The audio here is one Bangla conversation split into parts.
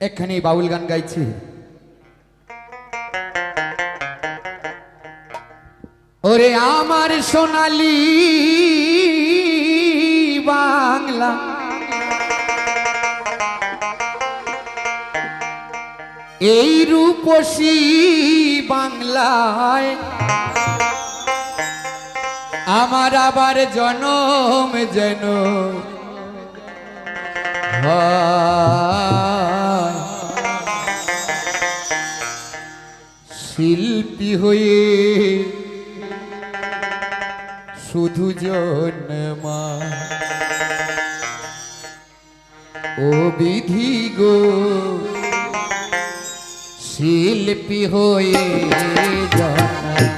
একখানি বাউল গান গাইছি ওরে আমার সোনালি বাংলা এই রূপসী বাংলায় আমার আবার জনম যেন হয়। শিল্পী হয়ে শুধু জন্মা। ও বিধি গো শিল্পী হয়ে জন্মা।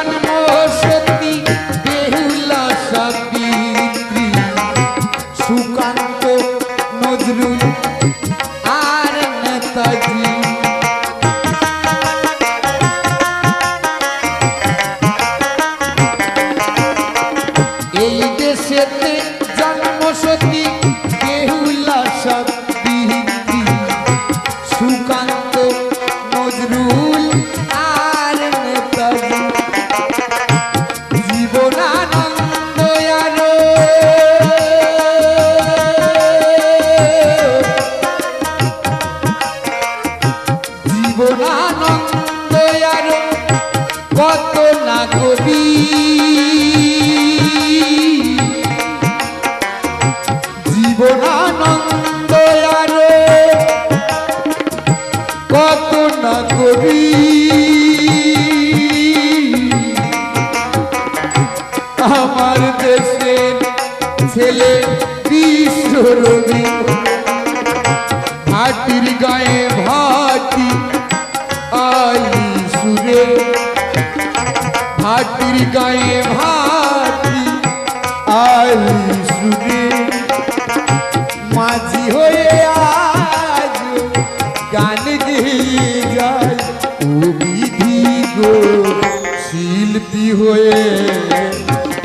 জন্ম সত্যি আরও কত না কবি। জীবনানন্দ কত না কবি। আমার দেশের ছেলে বিশ্বরবি হাতির গায়ে ভাটি হাতির গায়ে ভাটি আলি সুরে মাঝি হয়ে আজ গান গেয়ে গো, শিল্পী হয়ে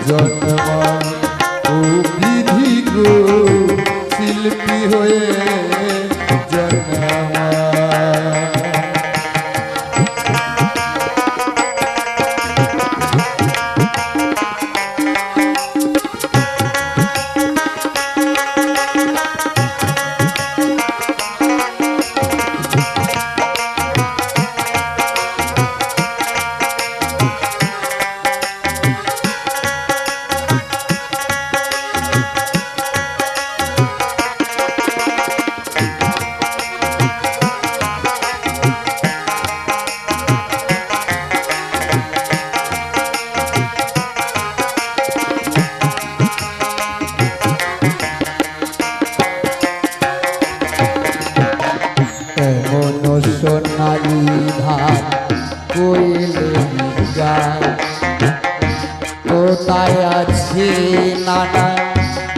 জন্মা ও বিধি গো, শিল্পী হয়ে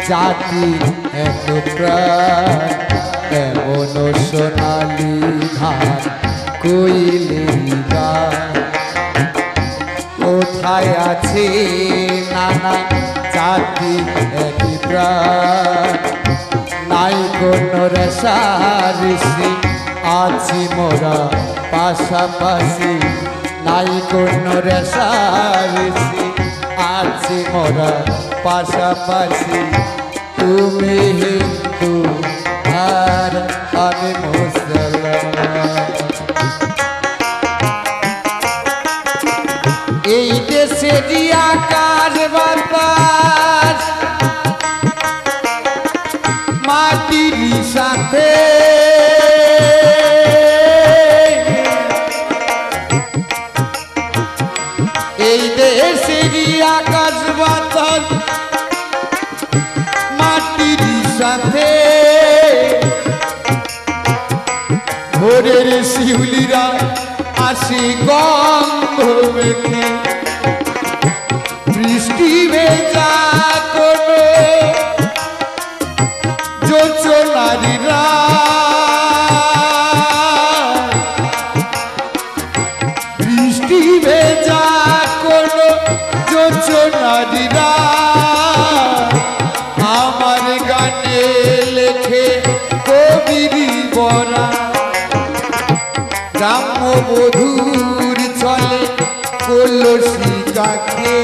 জাতি এত প্রাণ, এমন সোনালি ধান যায় কোথায় আছে নানা জাতি এক প্রাণ? নাই কোন রেশা ঋষি আছি মোরা পাশাপাশি। নাই কোনো রেশারেশি আছি মোরা পাশাপাশি। তুমি হিন্দু, আর আমি মুসলমান। এই দেশে আকাশ বাতাস মাটির সাথে। এই দেশের আকাশ বাতাস মাটির সাথে। ভোরের শিউলিরা আসি গন্ধ মেখে। বৃষ্টি ভেজা কোনো যোচনারীরা বৃষ্টি ভেজা যোচনারীরা আমার গানে লেখে কবির বরা। গ্রাম্যবধূর চলে কলসি কাকে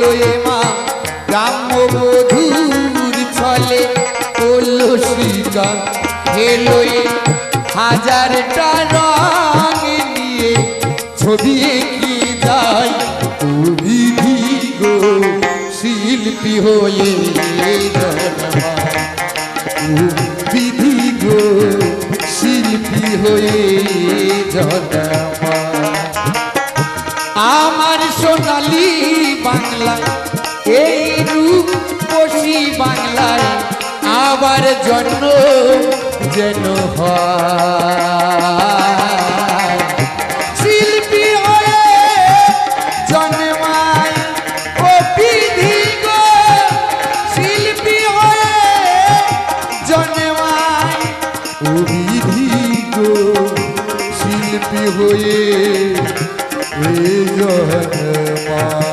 লয়ে মা। গ্রাম্যবধূর চলে কলসি কাকে লয়ে হাজারটা রং নিয়ে ছবি হয়ে বিধি গো আমার সোনালি এই রূপ বসি বাংলায় আবার জন্ম যেন হয়। অভিধি গো শিল্পী হয়ে এ জন্মা